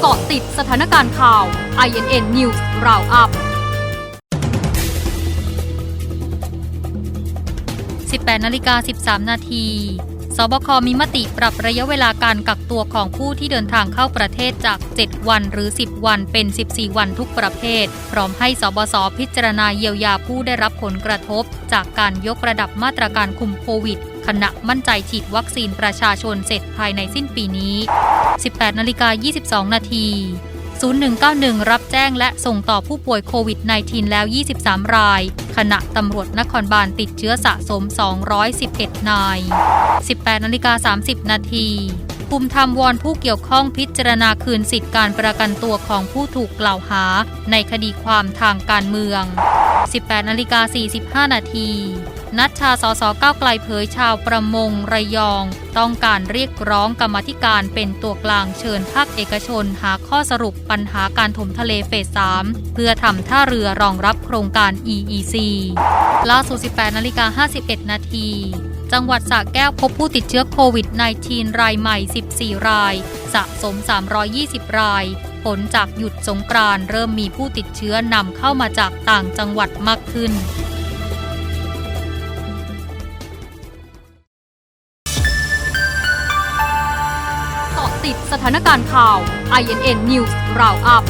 เกาะติดสถานการณ์ข่าว INN News Roundup 18นาฬิกา13 นาที สบคมีมติปรับระยะเวลาการกักตัวของผู้ที่เดินทางเข้าประเทศจาก 7 วันหรือ 10 วันเป็น 14 วันทุกประเภท พร้อมให้สบสพิจารณาเยียวยาผู้ได้รับผลกระทบ จากการยกระดับมาตรการคุมโควิด ขณะมั่นใจฉีดวัคซีนประชาชนเสร็จภายในสิ้นปีนี้ 18นาฬิกา22 นาที 0191 รับแจ้งและส่งต่อผู้ป่วยโควิด -19 แล้ว 23 ราย ขณะตำรวจนครบาลติดเชื้อสะสม 211 นาย 18นาฬิกา30 นาทีภูมิธรรมวอนผู้เกี่ยวข้องพิจารณาคืนสิทธิการประกันตัวของผู้ถูกกล่าวหา ในคดีความทางการเมือง 18นาฬิกา45 นาที นัชชาสสก้าวไกลเผยชาวประมงระยอง ต้องการเรียกร้องกรรมธิการเป็นตัวกลางเชิญภาคเอกชนหาข้อสรุปปัญหาการถมทะเลเฟส 3 เพื่อทำท่าเรือรองรับโครงการ EEC ล่าสุด 18นาฬิกา51 นาทีจังหวัดสระแก้วพบผู้ติดเชื้อโควิด -19 รายใหม่ 14 ราย สะสม 320 ราย ผลจากหยุดสงกรานเริ่มมีผู้ติดเชื้อนำเข้ามาจากต่างจังหวัดมากขึ้นเกาะติดสถานการณ์ข่าว INN News Roundup